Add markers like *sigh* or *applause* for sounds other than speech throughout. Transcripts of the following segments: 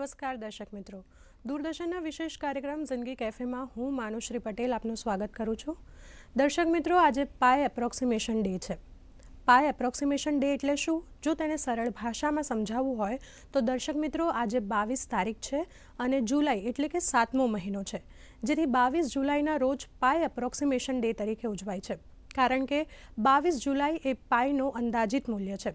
નમસ્કાર દર્શક મિત્રો. દૂરદર્શનના વિશેષ કાર્યક્રમ જિંદગી કેફેમાં હું માનુશ્રી પટેલ આપનું સ્વાગત કરું છું. દર્શક મિત્રો, આજે પાય એપ્રોક્સિમેશન ડે છે. પાય એપ્રોક્સિમેશન ડે એટલે શું? જો તેને સરળ ભાષામાં સમજાવવું હોય, તો દર્શક મિત્રો, આજે બાવીસ તારીખ છે અને જુલાઈ એટલે કે સાતમો મહિનો છે, જેથી બાવીસ જુલાઈના રોજ પાય એપ્રોક્સિમેશન ડે તરીકે ઉજવાય છે. કારણ કે બાવીસ જુલાઈ એ પાયનો અંદાજિત મૂલ્ય છે.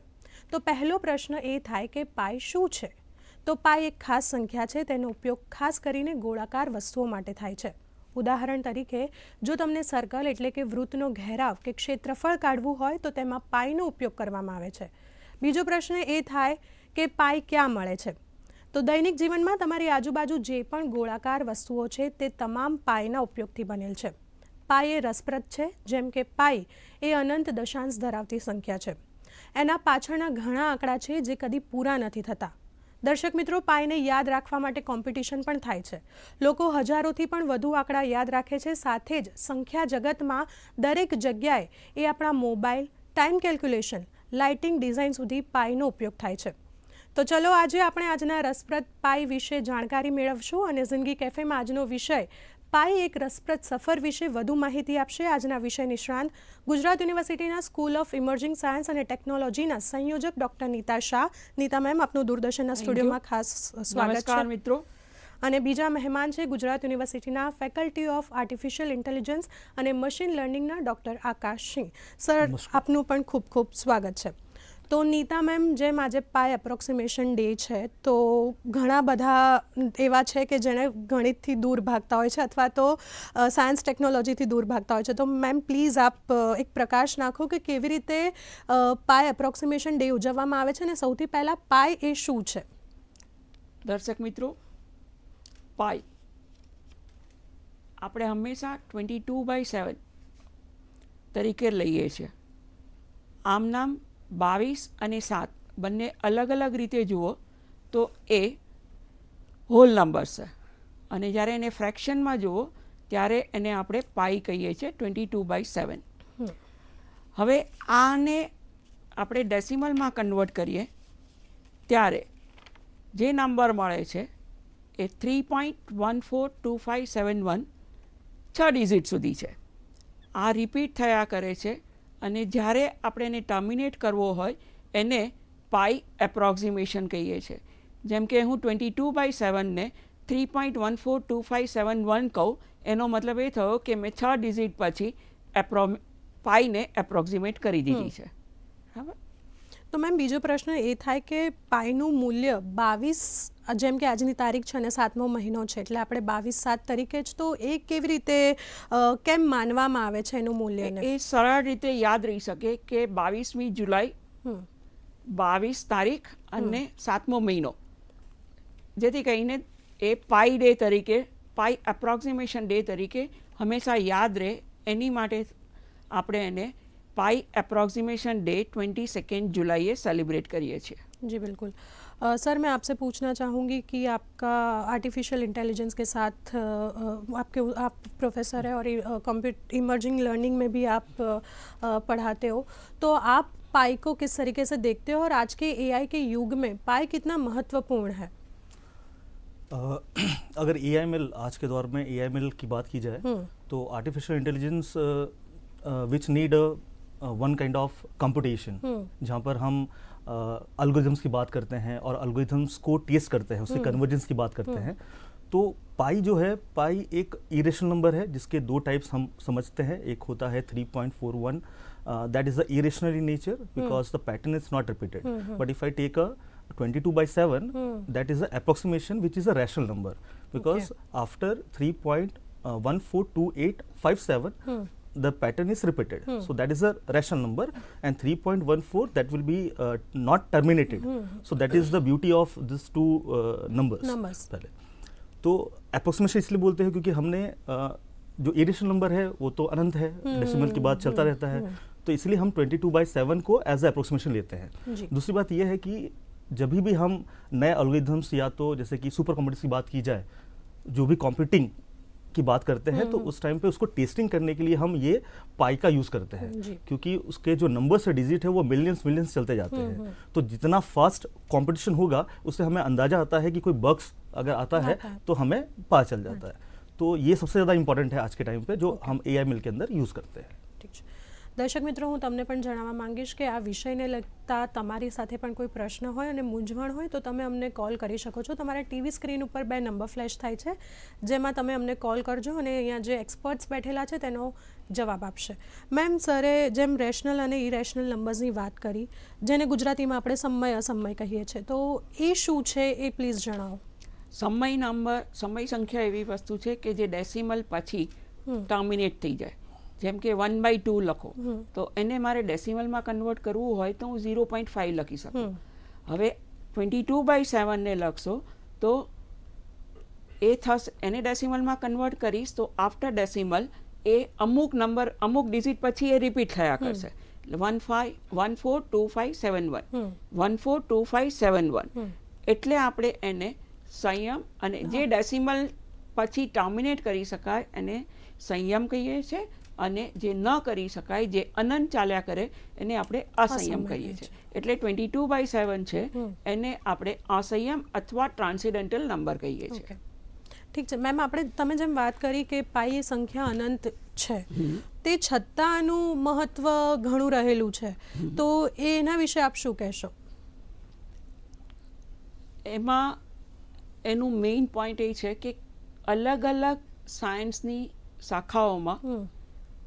તો પહેલો પ્રશ્ન એ થાય કે પાય શું છે? તો પાય એક ખાસ સંખ્યા છે, તેનો ઉપયોગ ખાસ કરીને ગોળાકાર વસ્તુઓ માટે થાય છે. ઉદાહરણ તરીકે, જો તમને સર્કલ એટલે કે વૃત્તનો ઘેરાવ કે ક્ષેત્રફળ કાઢવું હોય, તો તેમાં પાયનો ઉપયોગ કરવામાં આવે છે. બીજો પ્રશ્ન એ થાય કે પાય ક્યાં મળે છે? તો દૈનિક જીવનમાં તમારી આજુબાજુ જે પણ ગોળાકાર વસ્તુઓ છે, તે તમામ પાયના ઉપયોગથી બનેલ છે. પાય એ રસપ્રદ છે, જેમ કે પાય એ અનંત દશાંશ ધરાવતી સંખ્યા છે. એના પાછળના ઘણા આંકડા છે, જે કદી પૂરા નથી થતા. દર્શક મિત્રો, પાયને યાદ રાખવા માટે કોમ્પિટિશન પણ થાય છે. લોકો હજારોથી પણ વધુ આંકડા યાદ રાખે છે. સાથે જ સંખ્યા જગતમાં દરેક જગ્યાએ એ આપણા mobile time calculation lighting design સુધી પાયનો ઉપયોગ થાય છે. તો ચલો આજે આપણે આજના રસપ્રદ પાય વિશે જાણકારી મેળવશું અને જિંદગી કેફેમાં આજનો વિષય પાય એક રસપ્રદ સફર વિશે વધુ માહિતી આપશે આજના વિષય નિષ્ણાંત. ગુજરાત યુનિવર્સિટીના સ્કૂલ ઓફ ઇમર્જિંગ સાયન્સ અને ટેકનોલોજીના સંયોજક ડોક્ટર નીતા શાહ. નીતા મેમ આપનું દૂરદર્શનના સ્ટુડિયોમાં ખાસ સ્વાગત છે. મિત્રો. અને બીજા મહેમાન છે ગુજરાત યુનિવર્સિટીના ફેકલ્ટી ઓફ આર્ટિફિશિયલ ઇન્ટેલિજન્સ અને મશીન લર્નિંગના ડોક્ટર આકાશ સિંહ. સર આપનું પણ ખૂબ ખૂબ સ્વાગત છે. તો નીતા મેમ જેમ આજે પાય એપ્રોક્સિમેશન ડે છે, તો ઘણા બધા એવા છે કે જેણે ગણિતથી દૂર ભાગતા હોય છે અથવા તો સાયન્સ ટેકનોલોજીથી દૂર ભાગતા હોય છે. તો મેમ પ્લીઝ આપ એક પ્રકાશ નાખો કે કેવી રીતે પાય એપ્રોક્સિમેશન ડે ઉજવવામાં આવે છે અને સૌથી પહેલાં પાય એ શું છે? દર્શક મિત્રો પાય આપણે હંમેશા ટ્વેન્ટી ટુ બાય સેવન તરીકે લઈએ છીએ. આમ નામ બાવીસ અને સાત. બંને અલગ અલગ રીતે જુઓ તો એ હોલ નંબર છે. અને જ્યારે એને ફ્રેક્શનમાં જુઓ ત્યારે એને આપણે પાઈ કહીએ છીએ ટ્વેન્ટી ટુ બાય સેવન હવે આને આપણે ડેસિમલમાં કન્વર્ટ કરીએ ત્યારે જે નંબર મળે છે એ three point one four two five seven one છ ડિઝિટ સુધી છે. આ રિપીટ થયા કરે છે અને જ્યારે આપણે એને ટર્મિનેટ કરવો હોય એને પાઈ એપ્રોક્ઝિમેશન કહીએ છીએ જેમ કે હું twenty two by સેવનને three point one four two five seven one કહું એનો મતલબ એ થયો કે મેં છ ડિઝિટ પછી એપ્રો પાઈને એપ્રોક્ઝિમેટ કરી દીધી છે. બરાબર? તો મેમ બીજો પ્રશ્ન એ થાય કે પાઈનું મૂલ્ય બાવીસ જેમ કે આજની તારીખ છે અને સાતમો મહિનો છે એટલે આપણે બાવીસ સાત તરીકે જ તો એ કેવી રીતે કેમ માનવામાં આવે છે એનું મૂલ્ય એ સરળ રીતે યાદ રહી શકે કે બાવીસમી જુલાઈ બાવીસ તારીખ અને સાતમો મહિનો. જેથી કરીને એ પાઈ ડે તરીકે પાઈ એપ્રોક્સિમેશન ડે તરીકે હંમેશા યાદ રહે. એની માટે આપણે એને पाई एप्रोक्सिमेशन डे 22 जुलाई सेलिब्रेट करिए जी बिल्कुल। आ, सर मैं आपसे पूछना चाहूँगी कि आपका आर्टिफिशियल इंटेलिजेंस के साथ आपके आप प्रोफेसर है और कंप्यूट इमर्जिंग लर्निंग में भी आप पढ़ाते हो। तो आप पाई को किस तरीके से देखते हो और आज के एआई के युग में पाई कितना महत्वपूर्ण है? *clears throat* अगर ए आई मिल आज के दौर में ए आई मिल की बात की जाए तो artificial intelligence which need one kind of competition. जहाँ पर हम अल्गोरिथम्स की बात करते हैं और अल्गोरिथम्स को टेस्ट करते हैं उससे कन्वर्जेंस की बात करते हैं। तो पाई जो है पाई एक इरेशनल नंबर है जिसके दो टाइप्स हम समझते हैं। एक होता है 3.41 that is the irrational in nature because the pattern is not repeated but if I take a 22 by 7 Hmm. that is the approximation which is a rational number. Because after 3.142857 Hmm. The pattern is repeated. So that is a rational number and 3.14 that will be uh, not terminated. So that is the beauty of these two uh, numbers. Numbers. पहले। तो approximation इसलिए बोलते हैं क्योंकि हमने uh, जो irrational number है वो तो अनंत है। डेसिमल के बाद चलता रहता है। तो इसलिए हम 22 बाई सेवन को एज अप्रोक्सीमेशन लेते हैं। दूसरी बात यह है कि जब भी हम नए एल्गोरिथम्स या तो जैसे कि सुपर कंप्यूटर्स की बात की जाए जो भी कॉम्प्यूटिंग की बात करते हैं तो हम्म। उस टाइम पे उसको टेस्टिंग करने के लिए हम ये पाई का यूज़ करते हैं। क्योंकि उसके जो नंबर से डिजिट है वो मिलियंस मिलियंस चलते जाते हम्म, हैं। हम्म। तो जितना फास्ट कॉम्पिटिशन होगा उससे हमें अंदाज़ा आता है कि कोई बग्स अगर आता है तो हमें पता चल जाता हाँ। है। तो ये सबसे ज़्यादा इंपॉर्टेंट है आज के टाइम पे जो हम ए आई के अंदर यूज़ करते हैं। ठीक है। દર્શક મિત્રો હું તમને પણ જણાવવા માંગીશ કે આ વિષયને લગતા તમારી સાથે પણ કોઈ પ્રશ્ન હોય અને મૂંઝવણ હોય તો તમે અમને કોલ કરી શકો છો. તમારા ટીવી સ્ક્રીન ઉપર બે નંબર ફ્લેશ થાય છે જેમાં તમે અમને કોલ કરજો અને અહીંયા જે એક્સપર્ટ્સ બેઠેલા છે તેનો જવાબ આપશે. મેમ સરે જેમ રેશનલ અને ઇરેશનલ નંબર્સની વાત કરી જેને ગુજરાતીમાં આપણે સમય અસમય કહીએ છીએ તો એ શું છે એ પ્લીઝ જણાવો. સમય નંબર સમય સંખ્યા એવી વસ્તુ છે કે જે ડેસિમલ પછી ટર્મિનેટ થઈ જાય. જેમ કે વન બાય ટુ લખો. તો એને મારે ડેસિમલમાં કન્વર્ટ કરવું હોય તો હું ઝીરો પોઈન્ટ ફાઇવ લખી શકું. હવે ટ્વેન્ટી ટુ બાય સેવનને લખશો તો એ થશે એને ડેસિમલમાં કન્વર્ટ કરીશ તો આફ્ટર ડેસિમલ એ અમુક નંબર અમુક ડિજિટ પછી એ રિપીટ થયા કરશે. One five one four two five seven one one four two five seven one એટલે આપણે એને સંયમ અને જે ડેસિમલ પછી ટર્મિનેટ કરી શકાય એને સંયમ કહીએ છીએ અને જે ન કરી શકાય જે અનંત ચાલ્યા કરે એને આપણે અસંયમ કહીએ છીએ. એટલે ટ્વેન્ટી ટુ બાય સેવન છે એને આપણે અસંયમ અથવા ટ્રાન્સિડેન્ટલ નંબર કહીએ છીએ. ઠીક છે. મેમ આપણે તમે જેમ વાત કરી કે પાઈ એ સંખ્યા અનંત છે તે છતાં આનું મહત્વ ઘણું રહેલું છે. તો એ એના વિશે આપ શું કહેશો? એમાં એનું મેઇન પોઈન્ટ એ છે કે અલગ અલગ સાયન્સની શાખાઓમાં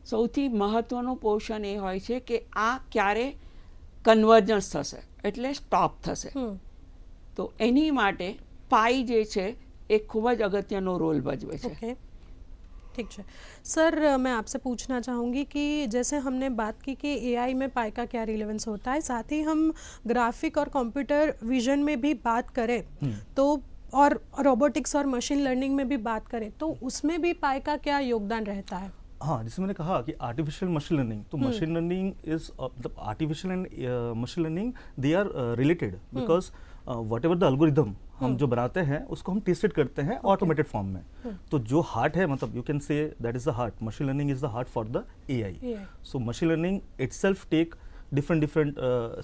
સૌથી મહત્વનું પોર્શન એ હોય છે કે આ ક્યારે કન્વર્જન્સ થશે એટલે સ્ટોપ થશે हम्म તો એની માટે પાઈ જે છે એ ખૂબ જ અગત્યનો રોલ ભજવે છે ओके ठीक है सर मैं आपसे पूछना चाहूँगी कि जैसे हमने बात की कि एआई में पाई का क्या रिलेवेंस होता है साथ ही हम ग्राफिक और कंप्यूटर विजन में भी बात करें तो और रोबोटिक्स और मशीन लर्निंग में भी बात करें तो उसमें भी पाई का क्या योगदान रहता है हाँ जैसे मैंने कहा कि आर्टिफिशियल मशीन लर्निंग तो मशीन लर्निंग इज़ मतलब artificial and machine learning they are related because whatever the algorithm हम जो बनाते हैं उसको हम टेस्टेड करते हैं ऑटोमेटेड फॉर्म में। तो जो हार्ट है मतलब you can say that is the heart machine learning is the heart for the A I so machine learning itself take Different different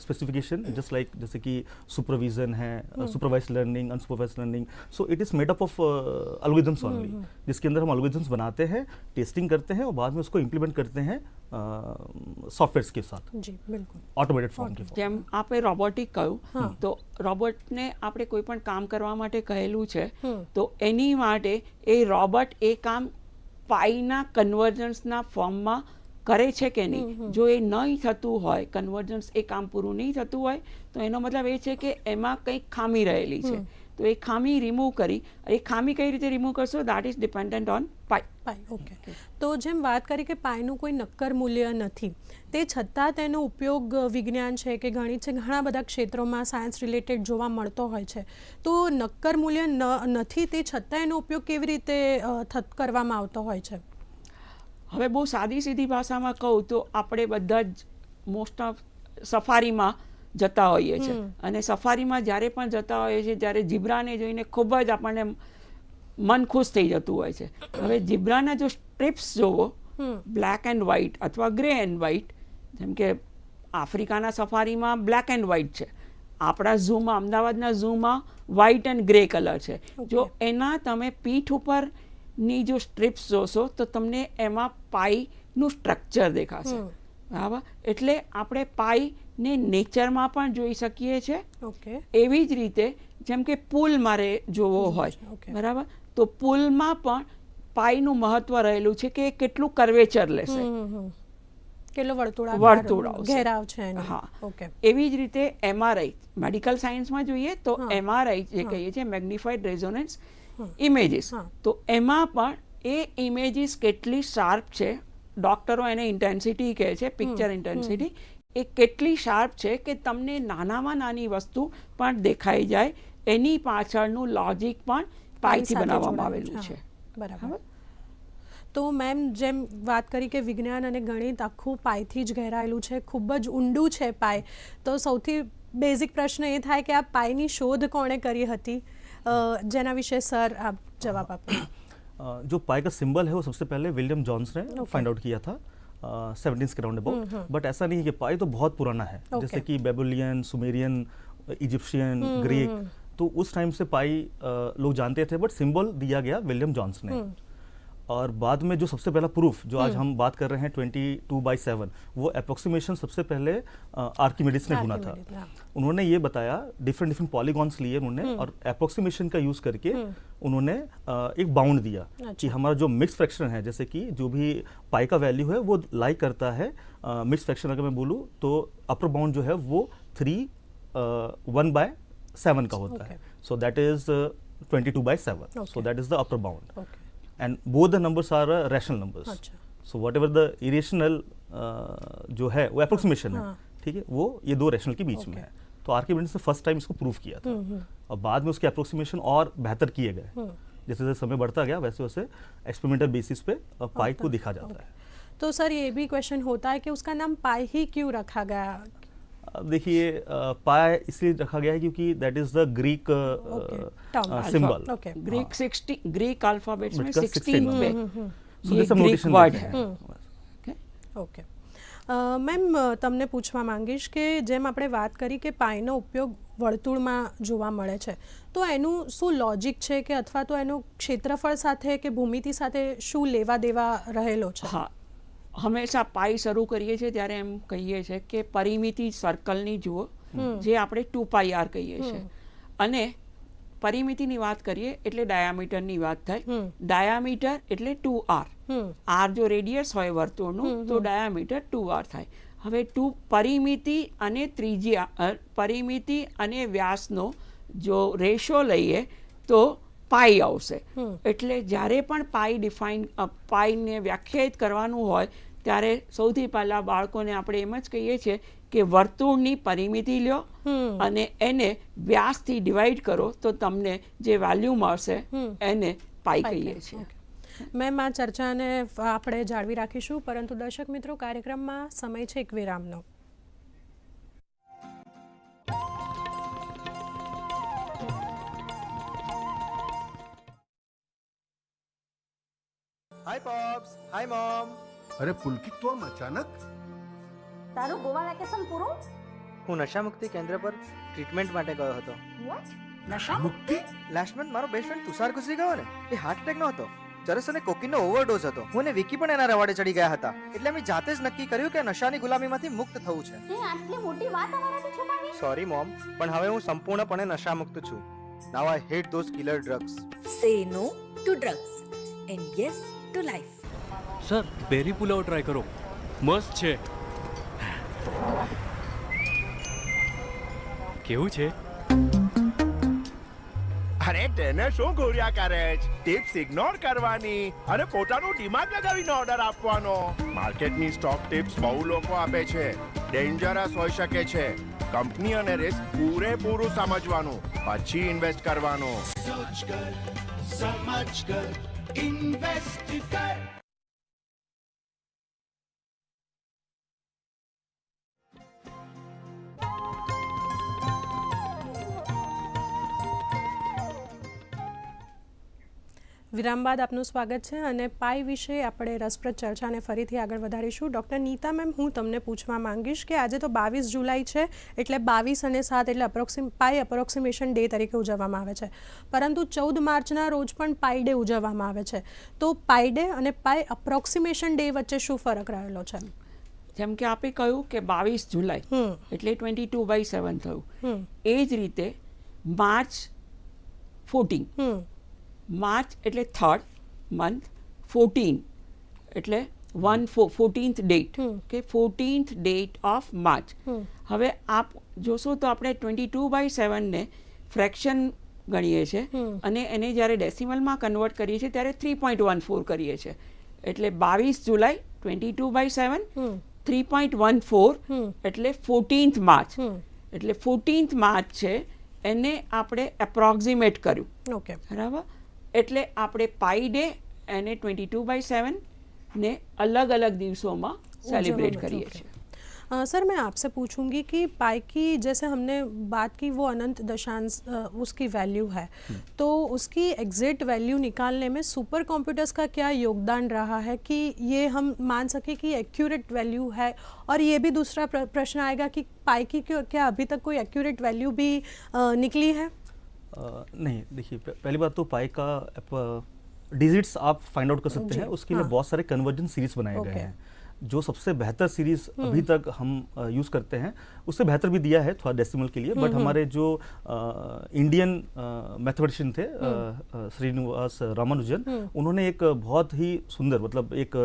specification just like जैसे कि सुपरविजन है supervise learning unsupervise learning so it is made up of algorithms only जिसके अंदर हम algorithms बनाते हैं testing करते हैं और बाद में उसको इम्प्लीमेंट करते हैं सॉफ्टवेयर के साथ जी बिल्कुल ऑटोमेटेड फॉर्म के જેમ આપણે રોબોટિક કહ્યું હા. તો રોબોટને આપણે કોઈ પણ કામ કરવા માટે કહેલું છે હમ. તો એની માટે એ રોબોટ એ કામ પાઈના કન્વર્જન્સના ફોર્મમાં કરે છે કે નહીં? જો એ નહીં થતું હોય કન્વર્જન્સ એ કામ પૂરું નહીં થતું હોય તો એનો મતલબ એ છે કે એમાં કંઈક ખામી રહેલી છે. તો એ ખામી રિમૂવ કરી એ ખામી કઈ રીતે રિમૂવ કરશો? That is dependent on pi pi okay તો જેમ વાત કરી કે પાયનું કોઈ નક્કર મૂલ્ય નથી તે છતાં તેનો ઉપયોગ વિજ્ઞાન છે કે ગણિત છે ઘણા બધા ક્ષેત્રોમાં સાયન્સ રિલેટેડ જોવા મળતો હોય છે. તો નક્કર મૂલ્ય ન નથી તે છતાં એનો ઉપયોગ કેવી રીતે કરવામાં આવતો હોય છે? હવે બહુ સાદી સીધી ભાષામાં કહું તો આપણે બધા જ મોસ્ટ ઓફ સફારીમાં જતા હોઈએ છીએ. અને સફારીમાં જ્યારે પણ જતા હોઈએ છીએ ત્યારે જીબ્રાને જોઈને ખૂબ જ આપણને મન ખુશ થઈ જતું હોય છે. હવે જીબ્રાના જો સ્ટ્રીપ્સ જોવો બ્લેક એન્ડ વ્હાઇટ અથવા ગ્રે એન્ડ વ્હાઇટ જેમ કે આફ્રિકાના સફારીમાં બ્લેક એન્ડ વ્હાઇટ છે. આપણા ઝૂમાં અમદાવાદના ઝૂમાં વ્હાઇટ એન્ડ ગ્રે કલર છે. જો એના તમે પીઠ ઉપરની જો સ્ટ્રીપ્સ જોશો તો તમને એમાં પાઈનું સ્ટ્રક્ચર દેખાશે. બરાબર? એટલે આપણે પાઈને નેચરમાં પણ જોઈ શકીએ છીએ ઓકે. એવી જ રીતે જેમ કે પુલ મારે જોવો હોય બરાબર? તો પુલમાં પણ પાઈનું મહત્વ રહેલું છે કે કેટલું કર્વેચર લેશે. કેટલો વર્તુળાવ ઘેરાવ છે હા. ઓકે. એવી જ રીતે એમઆરઆઈ મેડિકલ સાયન્સમાં જોઈએ તો એમઆરઆઈ જે કહીએ છીએ મેગ્નિફાઈડ રેઝોનન્સ ઇમેજીસ. તો એમાં પણ એ ઇમેજીસ કેટલી શાર્પ છે? ડોક્ટરો એને ઇન્ટેન્સિટી કહે છે પિક્ચર ઇન્ટેન્સિટી એ કેટલી શાર્પ છે કે તમને નાનામાં નાની વસ્તુ પણ દેખાઈ જાય. એની પાછળનું લોજિક પણ પાઈથી બનાવવામાં આવેલું છે. બરાબર. તો મેમ જેમ વાત કરી કે વિજ્ઞાન અને ગણિત આખું પાઈથી જ ઘેરાયેલું છે ખૂબ જ ઊંડું છે પાય. તો સૌથી બેઝિક પ્રશ્ન એ થાય કે આ પાયની શોધ કોણે કરી હતી? જેના વિશે સર આપ જવાબ આપો अ, अ, जो पाई का सिंबल है वो सबसे पहले विलियम जॉन्स ने Okay. फाइंड आउट किया था सेवनटीन के राउंड अबाउट बट ऐसा नहीं है कि पाई तो बहुत पुराना है Okay. जैसे कि बेबुलियन सुमेरियन इजिप्शियन ग्रीक तो उस टाइम से पाई अ, लोग जानते थे बट सिंबल दिया गया विलियम जॉन्स ने और बाद में जो सबसे पहला प्रूफ जो आज हम बात कर रहे हैं ट्वेंटी टू बाई सेवन वो अप्रोक्सीमेशन सबसे पहले आर्किमिडिस ने ढूंढा था। हाँ। उन्होंने ये बताया डिफरेंट डिफरेंट पॉलीगॉन्स लिए उन्होंने और अप्रोक्सीमेशन का यूज़ करके उन्होंने अ, एक बाउंड दिया कि अच्छा। हमारा जो मिक्स फ्रैक्शन है जैसे कि जो भी पाई का वैल्यू है वो लाइक करता है मिक्स फ्रैक्शन अगर मैं बोलूँ तो अपर बाउंड जो है वो थ्री वन बाय सेवन का होता है। So that is twenty two by seven so that is the upper bound the numbers are uh, rational numbers. अच्छा। so whatever the irrational uh, जो है वो approximation हाँ। है। ठीक है? वो ये दो रेशनल के बीच में है। तो आर्किमिडीज ने फ़र्स्ट टाइम इसको प्रूव किया था। और बाद में उसके अप्रोक्सीमेशन और बेहतर किए गए। जैसे जैसे समय बढ़ता गया वैसे वैसे एक्सपेरिमेंटल बेसिस पे पाई को दिखा जाता है। तो सर ये भी क्वेश्चन होता है कि उसका नाम पाई ही क्यों रखा गया? अब देखिए पाई इसलिए रखा गया है क्योंकि that is the Greek term. Symbol okay Greek sixty Greek alphabets में उसका 16 16 पे so ये this some Greek notation word देते है हैं Okay? ઓકે અ, મેમ અ, તમને પૂછવા માંગીશ કે જેમ આપણે વાત કરી કે પાઈનો ઉપયોગ વર્તુળમાં જોવા મળે છે તો એનું શું લોજિક છે કે અથવા તો એનું ક્ષેત્રફળ સાથે કે ભૂમિતિ સાથે શું લેવા દેવા રહેલો છે હા હંમેશા પાઈ શરૂ કરીએ છીએ ત્યારે એમ કહીએ છીએ કે પરિમિતિ સર્કલની જુઓ જે આપણે ટુ પાઈ આર કહીએ છીએ. અને પરિમિતિની વાત કરીએ એટલે ડાયામીટરની વાત થાય. ડાયામીટર એટલે ટુ આર આર જો રેડિયસ હોય વર્તુળનું તો ડાયામીટર ટુ આર થાય. હવે ટુ પરિમિતિ અને ત્રિજ્યા પરિમિતિ અને વ્યાસનો જો રેશો લઈએ તો પાઈ આવશે. એટલે જ્યારે પણ પાઈ ડિફાઇન પાઈને વ્યાખ્યાયિત કરવાનું હોય ત્યારે સૌથી પહેલાં બાળકોને આપણે એમ જ કહીએ છીએ કે વર્તુળની પરિમિતિ લ્યો અને એને વ્યાસથી ડિવાઈડ કરો તો તમને જે વેલ્યુ મળશે એને પાઈ કહીએ છીએ. મેમ આ ચર્ચાને આપણે જાળવી રાખીશું પરંતુ દર્શક મિત્રો કાર્યક્રમમાં સમય છે એક વિરામનો હાય પોપ્સ હાય મોમ અરે પુલકિત તો આમ અચાનક? તારું ગોવા વેકેશન પૂરું? હું નશામુક્તિ કેન્દ્ર પર ટ્રીટમેન્ટ માટે ગયો હતો. નશા મુક્તિ? લાસ્ટ મંથ મારો બેસ્ટ ફ્રેન્ડ તુષાર ગુજરી ગયો ને. એ હાર્ટ એટેક નો હતો. ચરસ અને કોકીનનો ઓવરડોઝ હતો. હું અને વિકી પણ એના રવાડે ચડી ગયા હતા. એટલે મેં જાતે જ નક્કી કર્યું કે નશાની ગુલામીમાંથી મુક્ત થવું છે. તે આટલી મોટી વાત અમારાથી છુપાવી? સોરી મોમ પણ હવે હું સંપૂર્ણપણે નશામુક્ત છું. Now I hate those killer drugs say no to drugs and yes to life sir berry pulao try કરો મસ્ત છે કેવું છે અરે તેને શું ઘોર્યા કરે છે? ટિપ્સ ઇગ્નોર કરવાની. અને પોતાનું દિમાગ લગાવીને ઓર્ડર આપવાનો. માર્કેટની સ્ટોક ટિપ્સ બહુ લોકો આપે છે. ડેન્જરસ હોઈ શકે છે. કંપની અને રિસ્ક પૂરેપૂરું સમજવાનું. પછી ઇન્વેસ્ટ કરવાનું. Investigate. વિરામ બાદ આપનું સ્વાગત છે અને પાઈ વિશે આપણે રસપ્રદ ચર્ચાને ફરીથી આગળ વધારીશું. ડૉક્ટર નીતા મેમ હું તમને પૂછવા માંગીશ કે આજે તો બાવીસ જુલાઈ છે એટલે બાવીસ અને સાત એટલે અપ્રોક્સિમ પાઈ અપ્રોક્સિમેશન ડે તરીકે ઉજવવામાં આવે છે. પરંતુ ચૌદ માર્ચના રોજ પણ પાઈ ડે ઉજવવામાં આવે છે. તો પાઈ ડે અને પાઈ અપ્રોક્સિમેશન ડે વચ્ચે શું ફરક રહેલો છે? જેમ કે આપે કહ્યું કે બાવીસ જુલાઈ. એટલે ટ્વેન્ટી ટુ બાય સેવન થયું એ જ રીતે માર્ચ ફોર્ટીન માર્ચ એટલે થર્ડ મંથ ફોર્ટીન એટલે વન ફોર્ટીન્થ ડેટ કે ફોર્ટીન્થ ડેટ ઓફ માર્ચ હવે આપ જોશો તો આપણે ટ્વેન્ટી ટુ બાય સેવનને ફ્રેક્શન ગણીએ છીએ. અને એને જ્યારે ડેસિમલમાં કન્વર્ટ કરીએ છીએ ત્યારે થ્રી પોઈન્ટ વન ફોર કરીએ છીએ. એટલે બાવીસ જુલાઈ twenty two by seven three point one four એટલે ફોર્ટીન્થ માર્ચ એટલે ફોર્ટીન્થ માર્ચ છે એને આપણે એપ્રોક્ઝિમેટ કર્યું. ઓકે બરાબર? એટલે આપણે પાઈ ડે અને ટ્વેન્ટી ટુ બાય સેવન ને અલગ અલગ દિવસોમાં સેલિબ્રેટ ઉજવવામાં, કરીએ ઓકે. છીએ अ, सर मैं आपसे पूछूंगी कि पाई की जैसे हमने बात की वो अनंत दशांश अ, उसकी वैल्यू है तो उसकी एग्जैक्ट वैल्यू निकालने में सुपर कंप्यूटर्स का क्या योगदान रहा है कि ये हम मान सके कि एक्यूरेट वैल्यू है और ये भी दूसरा प्र- प्रश्न आएगा कि पाई की क्यों- क्या अभी तक कोई एक्यूरेट वैल्यू भी अ, निकली है अ, नहीं देखिए पहली बात तो पाई का डिजिट्स आप फाइंड आउट कर सकते हैं। उसके लिए हाँ। बहुत सारे कन्वर्जन सीरीज़ बनाए गए हैं जो सबसे बेहतर सीरीज़ अभी तक हम यूज़ करते हैं। उससे बेहतर भी दिया है थोड़ा डेसिमल के लिए बट हमारे जो आ, इंडियन मैथमेटिशियन थे श्रीनिवास रामानुजन उन्होंने एक बहुत ही सुंदर मतलब एक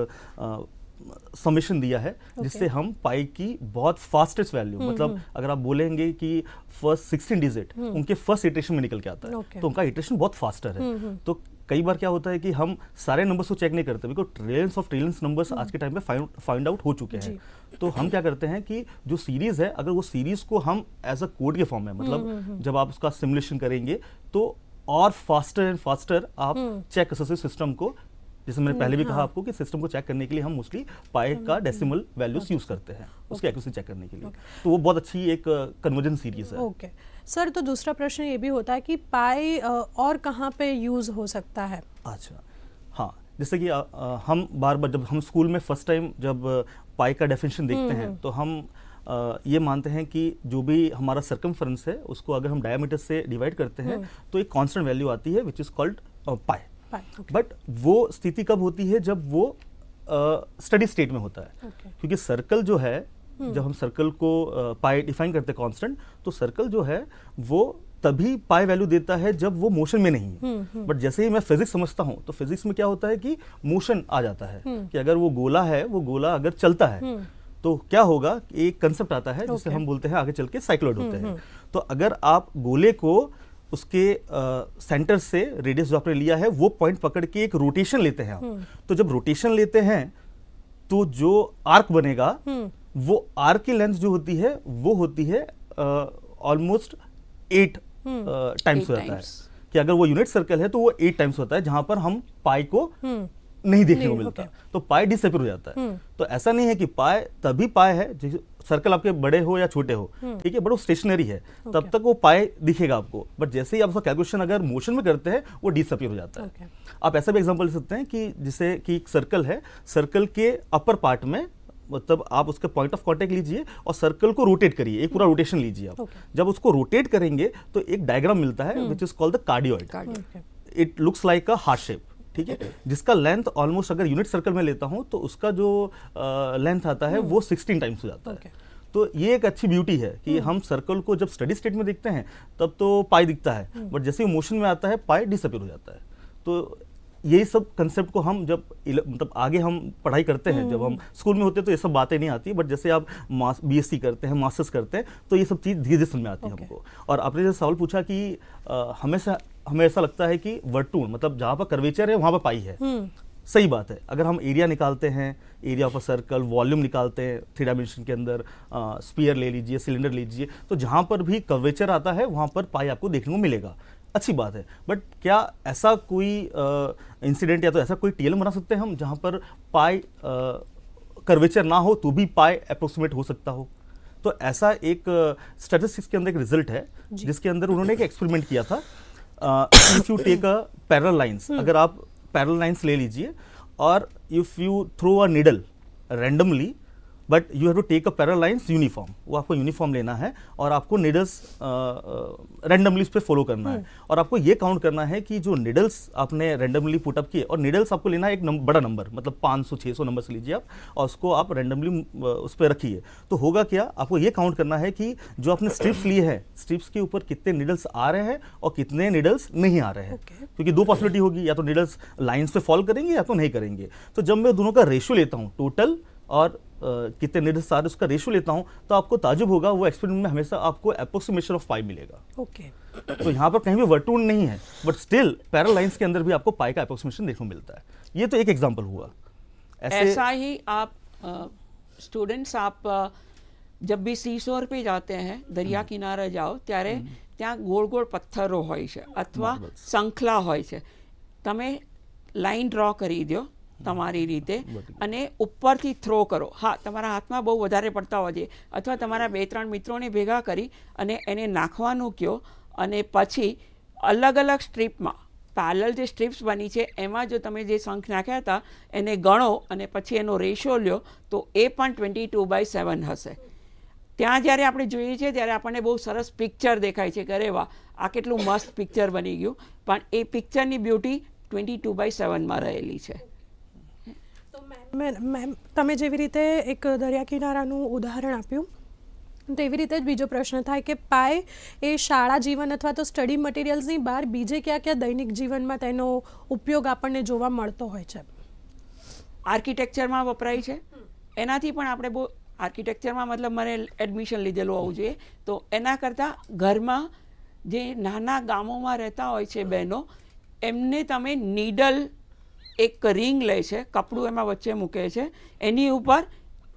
समीशन दिया है okay. जिससे हम पाई की बहुत फास्टेस्ट वैल्यू मतलब अगर आप बोलेंगे कि फ़र्स्ट 16 डिजिट उनके फ़र्स्ट इटरेशन में निकल के आता है। ओके। तो उनका इटरेशन बहुत फास्टर है। तो कई बार क्या होता है कि हम सारे नंबर्स को चेक नहीं करते because trillions of trillions numbers आज के टाइम पे फाइंड आउट हो चुके हैं। तो हम क्या करते हैं कि जो सीरीज़ है अगर वो सीरीज़ को हम एज अ कोड के फॉर्म में मतलब जब आप उसका सिमुलेशन करेंगे तो और फास्टर एंड फास्टर आप चेक सिस्टम को जैसे मैंने पहले भी कहा आपको कि सिस्टम को चेक करने के लिए हम मोस्टली पाई का डेसिमल वैल्यूज़ यूज़ करते हैं। उसकी एक्यूरेसी चेक करने के लिए। तो वो बहुत अच्छी एक कन्वर्जन सीरीज़ है। ओके सर तो दूसरा प्रश्न ये भी होता है कि पाई और कहाँ पे यूज़ हो सकता है? अच्छा। हाँ जैसे कि हम बार बार जब हम स्कूल में फ़र्स्ट टाइम जब पाई का डेफिनेशन देखते हैं तो हम ये मानते हैं कि जो भी हमारा सर्कमफ्रेंस है उसको अगर हम डायमीटर से डिवाइड करते हैं तो एक कांस्टेंट वैल्यू आती है which is called pi but वो स्थिति कब होती है जब वो स्टडी स्टेट में होता है? Okay. क्योंकि सर्कल जो है जब हम सर्कल को पाई डिफाइन करते हैं कांस्टेंट तो सर्कल जो है वो तभी पाई वैल्यू देता है जब वो मोशन में नहीं है। बट जैसे ही मैं फिजिक्स समझता हूँ तो फिजिक्स में क्या होता है कि मोशन आ जाता है। कि अगर वो गोला है वो गोला अगर चलता है तो क्या होगा? एक कंसेप्ट आता है जिसे Okay. हम बोलते हैं आगे चल के साइक्लोइड होते हैं। तो अगर आप गोले को उसके सेंटर से रेडियस जो आपने लिया है वो पॉइंट पकड़ के एक रोटेशन लेते हैं आप। तो जब रोटेशन लेते हैं तो जो आर्क बनेगा वो आर्क की लेंथ जो होती है वो होती है ऑलमोस्ट एट टाइम्स हो जाता है। कि अगर वो यूनिट सर्कल है तो वो एट टाइम्स होता है जहाँ पर हम पाई को नहीं देखने को मिलता. तो पाए डिसअपियर हो जाता है। तो ऐसा नहीं है कि पाए तभी पाए है सर्कल आपके बड़े हो या छोटे हो। ठीक है बट वो स्टेशनरी है। तब तक वो पाए दिखेगा आपको। बट जैसे ही आप उसका कैलकुलेशन अगर मोशन में करते हैं वो डिसअपियर हो जाता है। आप ऐसा भी एग्ज़ाम्पल ले सकते हैं कि जैसे कि एक सर्कल है सर्कल के अपर पार्ट में मतलब आप उसका पॉइंट ऑफ़ कांटेक्ट लीजिए और सर्कल को रोटेट करिए एक पूरा रोटेशन लीजिए आप। Okay. जब उसको रोटेट करेंगे तो एक डायग्राम मिलता है which is called the cardioid it looks like a heart shape ठीक है? जिसका लेंथ ऑलमोस्ट अगर यूनिट सर्कल में लेता हूँ तो उसका जो लेंथ आता है वो 16 टाइम्स हो जाता है। तो ये एक अच्छी ब्यूटी है कि हम सर्कल को जब स्टडी स्टेट में देखते हैं तब तो पाई दिखता है। बट जैसे ही मोशन में आता है पाई डिसअपियर हो जाता है। तो यही सब कंसेप्ट को हम जब मतलब आगे हम पढ़ाई करते हैं जब हम स्कूल में होते हैं तो ये सब बातें नहीं आती। बट जैसे आप बीएससी करते हैं मास्टर्स करते हैं तो ये सब चीज़ धीरे धीरे समझ में आती है हमको। और आपने जैसे सवाल पूछा कि हमेशा हमें ऐसा लगता है कि वर्टून मतलब जहाँ पर कर्वेचर है वहाँ पर पाई है। सही बात है। अगर हम एरिया निकालते हैं area of a circle volume निकालते हैं थ्री डायमेंशन के अंदर स्पीयर ले लीजिए सिलेंडर लीजिए तो जहाँ पर भी कर्वेचर आता है वहाँ पर पाई आपको देखने को मिलेगा। अच्छी बात है। बट क्या ऐसा कोई इंसिडेंट या तो ऐसा कोई टीएल बना सकते हैं हम जहाँ पर पाई कर्वेचर ना हो तो भी पाई अप्रोक्सीमेट हो सकता हो? तो ऐसा एक स्टैटिस्टिक्स के अंदर एक रिज़ल्ट है जिसके अंदर उन्होंने एक एक्सपेरिमेंट किया था। if you take a parallel lines अगर आप पैरल लाइंस ले लीजिए और if you throw a needle randomly but you have to take a parallel lines uniform वो आपको यूनिफॉर्म लेना है और आपको निडल्स रैंडमली उस पर फॉलो करना है। और आपको ये काउंट करना है कि जो निडल्स आपने रैंडमली पुटअप किए और निडल्स आपको लेना है एक बड़ा नंबर मतलब 500 600 नंबर से लीजिए आप और उसको आप रैंडमली उस पर रखिए। तो होगा क्या? आपको ये काउंट करना है कि जो आपने स्ट्रिप्स लिए हैं स्ट्रिप्स के ऊपर कितने निडल्स आ रहे हैं और कितने निडल्स नहीं आ रहे हैं। Okay. क्योंकि दो पॉसिबिलिटी होगी या तो निडल्स लाइन्स पे फॉल करेंगे या तो नहीं करेंगे। तो जब मैं दोनों का रेशियो लेता हूँ टोटल और कितने निडल्स आ रहे हैं उसका रेशियो लेता हूँ तो आपको ताजुब होगा वो एक्सपेरिमेंट में हमेशा आपको अप्रोक्सीमेशन ऑफ पाई मिलेगा ओके तो यहाँ पर कहीं भी वर्टून नहीं है बट स्टिल पैरल लाइंस के अंदर भी आपको पाई का अप्रोक्सीमेशन देखने को मिलता है ये तो एक एग्जाम्पल हुआ ऐसा ही आप સ્ટુડન્ટ્સ આપ અ, જબ બી સીસોર पे જાતે हैं દરિયા કિનારે જાઓ ત્યારે ત્યાં ગોળ ગોળ પથ્થરો હોય છે અથવા સંખલા હોય છે તમે લાઈન ડ્રો કરી દો તમારી રીતે અને ઉપરથી થ્રો કરો. હા તમારા હાથમાં બહુ વધારે પડતા હોય છે. અથવા તમારા બે ત્રણ મિત્રોને ભેગા કરી અને એને નાખવાનું કહો અને પછી અલગ અલગ સ્ટ્રીપમાં પાર્લર જે સ્ટ્રીપ્સ બની છે એમાં જો તમે જે શંખ નાખ્યા હતા એને ગણો અને પછી એનો રેશિયો લ્યો તો એ પણ ટ્વેન્ટી ટુ બાય સેવન હશે. ત્યાં જ્યારે આપણે જોઈએ છીએ ત્યારે આપણને બહુ સરસ પિક્ચર દેખાય છે કે અરે વાહ આ કેટલું મસ્ત પિક્ચર બની ગયું. પણ એ પિક્ચરની બ્યુટી ટ્વેન્ટી ટુ બાય સેવનમાં રહેલી છે. મેમ તમે જેવી રીતે એક દરિયા કિનારાનું ઉદાહરણ આપ્યું તો એવી રીતે જ બીજો પ્રશ્ન થાય કે પાય એ શાળા જીવન અથવા તો સ્ટડી મટીરિયલ્સની બહાર બીજે ક્યાં ક્યાં દૈનિક જીવનમાં તેનો ઉપયોગ આપણને જોવા મળતો હોય છે? આર્કિટેક્ચરમાં વપરાય છે. એનાથી પણ આપણે બહુ આર્કિટેક્ચરમાં મતલબ મને એડમિશન લીધેલું હોવું જોઈએ. તો એના કરતાં ઘરમાં જે નાના ગામોમાં રહેતા હોય છે બહેનો, એમને તમે નીડલ એક રિંગ લે છે કપડું એમાં વચ્ચે મૂકે છે એની ઉપર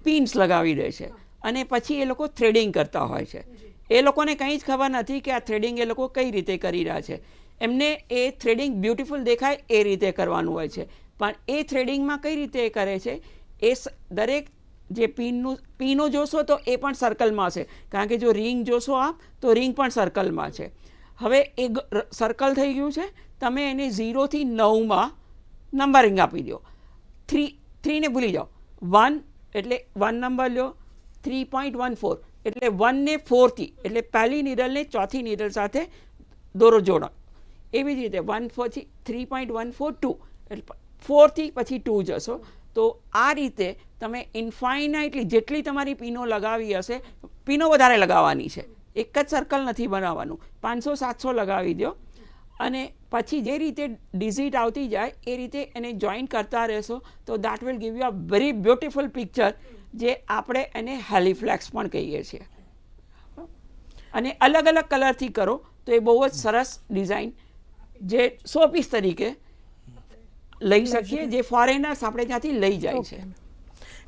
પિન્સ લગાવી દે છે. અને પછી એ લોકો થ્રેડિંગ કરતા હોય છે. એ લોકોને કંઈ જ ખબર નથી કે આ થ્રેડિંગ એ લોકો કઈ રીતે કરી રહ્યા છે. એમને એ થ્રેડિંગ બ્યુટિફુલ દેખાય એ રીતે કરવાનું હોય છે. પણ એ થ્રેડિંગમાં કઈ રીતે એ કરે છે? એ દરેક જે પિનનું પીનો જોશો તો એ પણ સર્કલમાં છે. કારણ કે જો રિંગ જોશો આપ તો રિંગ પણ સર્કલમાં છે. હવે એ સર્કલ થઈ ગયું છે. તમે એને ઝીરોથી નવમાં નંબરિંગ આપી દો. થ્રી થ્રીને ભૂલી જાઓ. વન એટલે વન નંબર લો. થ્રી પોઈન્ટ વન ફોર એટલે વનને ફોરથી એટલે પહેલી નીડલને ચોથી નીડલ સાથે દોરો જોડો. એવી જ રીતે one ફોરથી three point one four two એટલે ફોરથી પછી ટુ જશો તો આ રીતે તમે ઇન્ફાઇનાઇટલી જેટલી તમારી પીનો લગાવી હશે પીનો વધારે લગાવવાની છે. એક જ સર્કલ નથી બનાવવાનું. પાંચસો, સાતસો લગાવી દો. અને પછી જે રીતે ડિઝિટ આવતી જાય, એ રીતે એને જોઈન કરતા રહેશો. તો that will give you a very beautiful picture જે આપણે એને હેલિફ્લેક્સ પણ કહીએ છીએ. અને અલગ અલગ કલરથી કરો, તો એ બહુ જ સરસ ડિઝાઇન જે સો પીસ તરીકે લઈ શકીએ, જે ફોરેનર્સ આપણે ત્યાંથી લઈ જાય છે.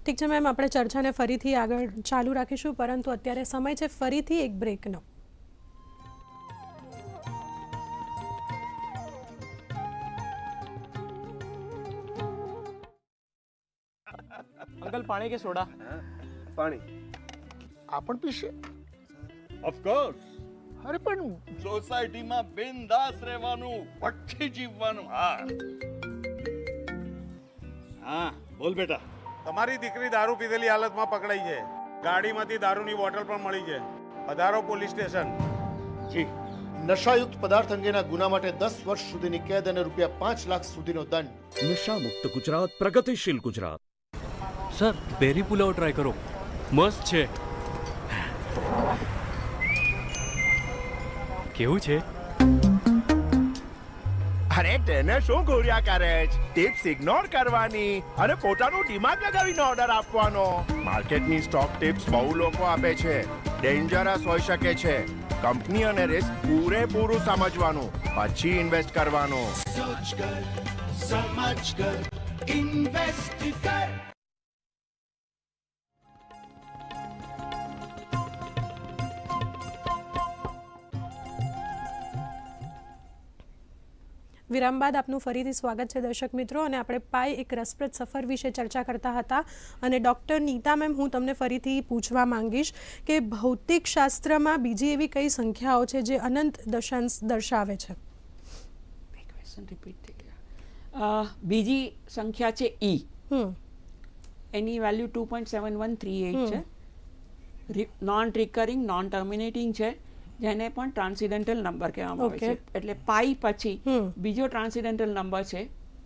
ઠીક છે મેમ આપણે ચર્ચાને ફરીથી આગળ ચાલુ રાખીશું, પરંતુ અત્યારે સમય છે, ફરીથી એક બ્રેકનો અંકલ પાણી કે સોડા પાણી આ પણ પીશે ઓફકોર્સ અરે પણ સોસાયટીમાં બિનદાસ રહેવાનું ભઠ્ઠી જીવવાનું હા હા બોલ બેટા તમારી દીકરી દારૂ પીધેલી હાલતમાં પકડાઈ છે. ગાડીમાંથી દારૂની બોટલ પણ મળી છે. પધારો પોલીસ સ્ટેશન. જી. નશાયુક્ત પદાર્થ અંગેના ગુના માટે દસ વર્ષ સુધીની કેદ અને રૂપિયા પાંચ લાખ સુધીનો દંડ. નશા મુક્ત ગુજરાત પ્રગતિશીલ Gujarat. Sir berry pulao try કરો. મસ્ત છે. કેવું છે? અરે તેને શું ઘોર્યા કરે છે? ટિપ્સ ઇગ્નોર કરવાની. અને પોતાનું દિમાગ લગાવીને ઓર્ડર આપવાનો. માર્કેટની સ્ટોક ટિપ્સ બહુ લોકો આપે છે. ડેન્જરસ હોઈ શકે છે. કંપની અને રિસ્ક પૂરેપૂરું સમજવાનું. પછી ઇન્વેસ્ટ કરવાનું. વિરામ બાદ આપનું ફરીથી સ્વાગત છે દર્શક મિત્રો અને આપણે પાય એક રસપ્રદ સફર વિશે ચર્ચા કરતા હતા અને ડૉક્ટર નીતા મેમ હું તમને ફરીથી પૂછવા માંગીશ કે ભૌતિક શાસ્ત્રમાં બીજી એવી કઈ સંખ્યાઓ છે જે અનંત દશાંશ દર્શાવે છે? બીજી સંખ્યા છે ઈ એની value two point seven one three eight છે. નોન રિકરિંગ નોન ટર્મિનેટિંગ છે. જેને પણ ટ્રાન્સિડેન્ટલ નંબર કહેવામાં આવે છે Okay. એટલે પાઈ પછી હમ. બીજો ટ્રાન્સિડેન્ટલ નંબર છે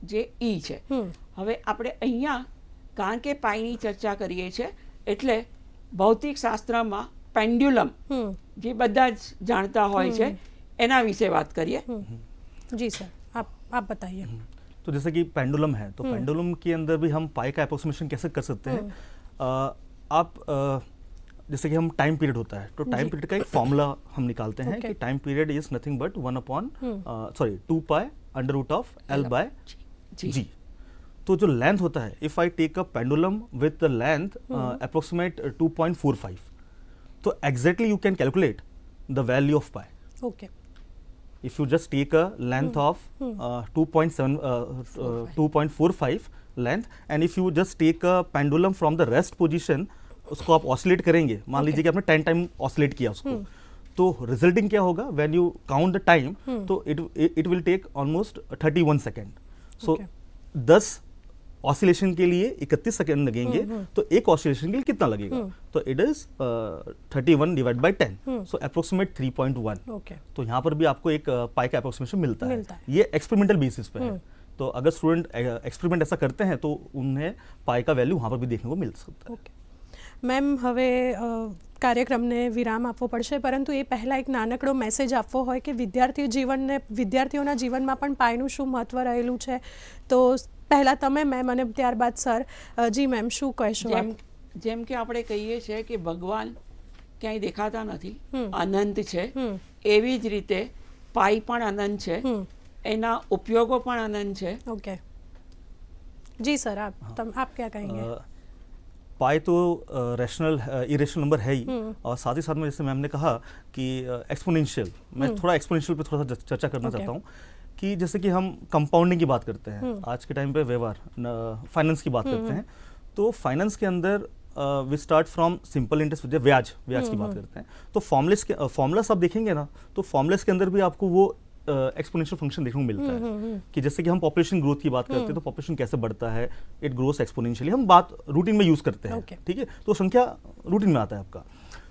જે ઈ છે હમ. હવે આપણે અહીંયા કારણ કે પાઈની ચર્ચા કરીએ છીએ એટલે ભૌતિક શાસ્ત્રમાં પેન્ડ્યુલમ હમ જે બધા જ જાણતા હોય છે એના વિશે વાત કરીએ जी सर आप आप बताइए तो जैसे कि पेंडुलम है तो पेंडुलम के अंदर भी हम पाई का अप्रोक्सीमेशन कैसे कर सकते हैं अ, आप अ, जैसे कि हम टाइम पीरियड होता है तो टाइम पीरियड का एक फॉर्मूला हम निकालते हैं. कि time period is nothing but one upon sorry two pi under root of L by G. तो जो लेंथ होता है if I take a pendulum with the length approximate 2.45 तो exactly you can calculate the value of pi okay you just take a length of uh, 2.7 uh, uh, 2.45 length and if you just take a pendulum from the rest position उसको आप oscillate करेंगे मान लीजिए कि आपने ten time oscillate किया उसको तो रिजल्टिंग क्या होगा? When you count the time तो it it will take almost thirty one second so दस ऑसिलेशन के लिए इकतीस सेकेंड लगेंगे तो एक ऑसिलेशन के लिए कितना लगेगा? तो it is thirty one divide by ten so approximate three point one okay तो यहाँ पर भी आपको एक पाई का अप्रोक्सीमेशन मिलता, मिलता है। ये एक्सपेरिमेंटल बेसिस पे है। तो अगर स्टूडेंट एक्सपेरिमेंट ऐसा करते हैं तो उन्हें पाई का वैल्यू वहाँ पर भी देखने को मिल सकता है। મેમ હવે કાર્યક્રમને વિરામ આપવો પડશે પરંતુ એ પહેલાં એક નાનકડો મેસેજ આપવો હોય કે વિદ્યાર્થી જીવનને વિદ્યાર્થીઓના જીવનમાં પણ પાયનું શું મહત્વ રહેલું છે. તો પહેલાં તમે મેમ અને ત્યારબાદ સર જી મેમ શું કહેશો જેમ જેમ કે આપણે કહીએ છીએ કે ભગવાન ક્યાંય દેખાતા નથી અનંત છે. એવી જ રીતે પાઈ પણ અનંત છે. એના ઉપયોગો પણ અનંત છે. ઓકે. જી સર આપ આપ ક્યાં કહેંગે? पाई तो रैशनल इरेशनल नंबर है ही। और साथ ही साथ में जैसे मैम ने कहा कि एक्सपोनेंशियल मैं थोड़ा एक्सपोनेंशियल पे थोड़ा सा चर्चा करना चाहता हूँ कि जैसे कि हम कंपाउंडिंग की बात करते हैं। आज के टाइम पे व्यवहार फाइनेंस की बात करते हैं। तो फाइनेंस के अंदर we start from simple interest ब्याज ब्याज की बात करते हैं। तो फॉर्मुलेस के फॉर्मुलास आप देखेंगे ना तो फॉर्मुलेस के अंदर भी आपको वो एक्सपोनेंशियल फ़ंक्शन देखने को मिलता है। कि जैसे कि हम पॉपुलेशन ग्रोथ की बात करते हैं तो पॉपुलेशन कैसे बढ़ता है? इट ग्रोस एक्सपोनेंशियली हम बात रूटीन में यूज़ करते हैं ठीक है? तो संख्या रूटीन में आता है आपका।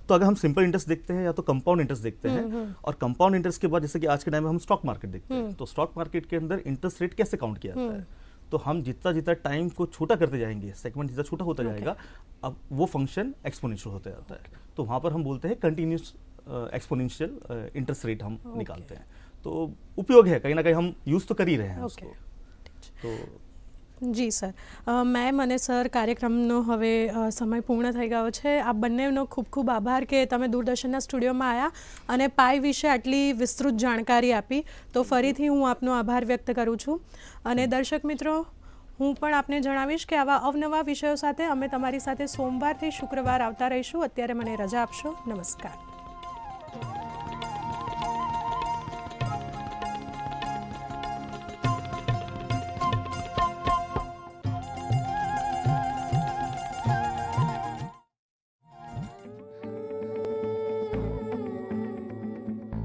तो अगर हम सिंपल इंटरेस्ट देखते हैं या तो कंपाउंड इंटरेस्ट देखते हैं और कंपाउंड इंटरेस्ट के बाद जैसे कि आज के टाइम में हम स्टॉक मार्केट देखते हैं तो स्टॉक मार्केट के अंदर इंटरेस्ट रेट कैसे काउंट किया जाता है? तो हम जितना जितना टाइम को छोटा करते जाएँगे सेगमेंट जितना छोटा होता जाएगा अब वो फ़ंक्शन एक्सपोनेंशियल होता जाता है। तो वहाँ पर हम बोलते हैं कंटिन्यूस एक्सपोनेंशियल इंटरेस्ट रेट हम निकालते हैं। तो उपयोग है कहीं ना कहीं हम यूज तो कर ही रहे हैं ओके उसको तो જી સર અ, મેમ અને સર કાર્યક્રમનો હવે અ, સમય પૂર્ણ થઈ ગયો છે આ બંનેનો ખૂબ ખૂબ આભાર કે તમે દૂરદર્શનના સ્ટુડિયોમાં આવ્યા અને પાઈ વિશે આટલી વિસ્તૃત જાણકારી આપી તો ફરીથી હું આપનો આભાર વ્યક્ત કરું છું અને દર્શક મિત્રો હું પણ આપને જણાવીશ કે આવા અવનવા વિષયો સાથે અમે તમારી સાથે સોમવારથી શુક્રવાર આવતા રહીશું અત્યારે મને રજા આપશો નમસ્કાર